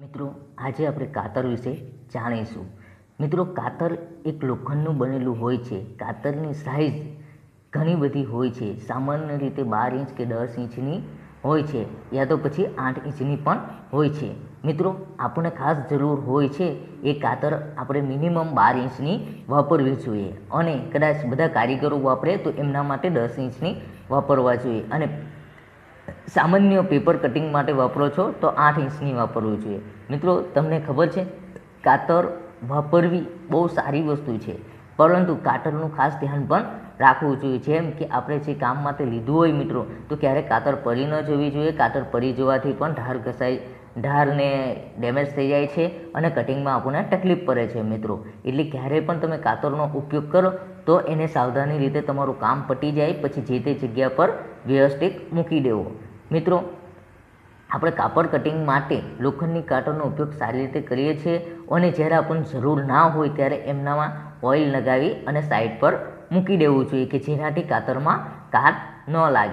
મિત્રો, આજે આપણે કાતર વિશે જાણીશું. મિત્રો, કાતર એક લોખંડનું બનેલું હોય છે. કાતરની સાઇઝ ઘણી બધી હોય છે. સામાન્ય રીતે બાર ઇંચ કે દસ ઇંચની હોય છે યા તો પછી આઠ ઇંચની પણ હોય છે. મિત્રો, આપણને ખાસ જરૂર હોય છે એ કાતર આપણે મિનિમમ બાર ઇંચની વાપરવી જોઈએ. અને કદાચ બધા કારીગરો વાપરે તો એમના માટે દસ ઇંચની વાપરવા જોઈએ. અને સામાન્ય પેપર કટિંગ માટે વાપરો છો તો આઠ ઇંચની વાપરવું જોઈએ. મિત્રો, તમને ખબર છે, કાતર વાપરવી બહુ સારી વસ્તુ છે, પરંતુ કાતરનું ખાસ ધ્યાન પણ રાખવું જોઈએ. જેમ કે આપણે જે કામ માટે લીધું હોય મિત્રો, તો ક્યારેક કાતર પડી ન જવી જોઈએ. કાતર પડી જવાથી પણ ધાર ઘસાઈ ધારને ડેમેજ થઈ જાય છે અને કટિંગમાં આપણને તકલીફ પડે છે મિત્રો. એટલે ક્યારેય પણ તમે કાતરનો ઉપયોગ કરો, તો એને સાવધાની રીતે તમારું કામ પટી જાય. પછી જે તે જગ્યા પર વ્યવસ્થિત મૂકી દેવો. મિત્રો, આપણે કાપડ કટિંગ માટે લોખંડની કાતરનો ઉપયોગ સારી રીતે કરીએ છીએ અને જ્યારે આપણને જરૂર ના હોય ત્યારે એમનામાં ઓઇલ લગાવી અને સાઈડ પર મૂકી દેવું જોઈએ કે જેનાથી કાતરમાં કાટ ન લાગે.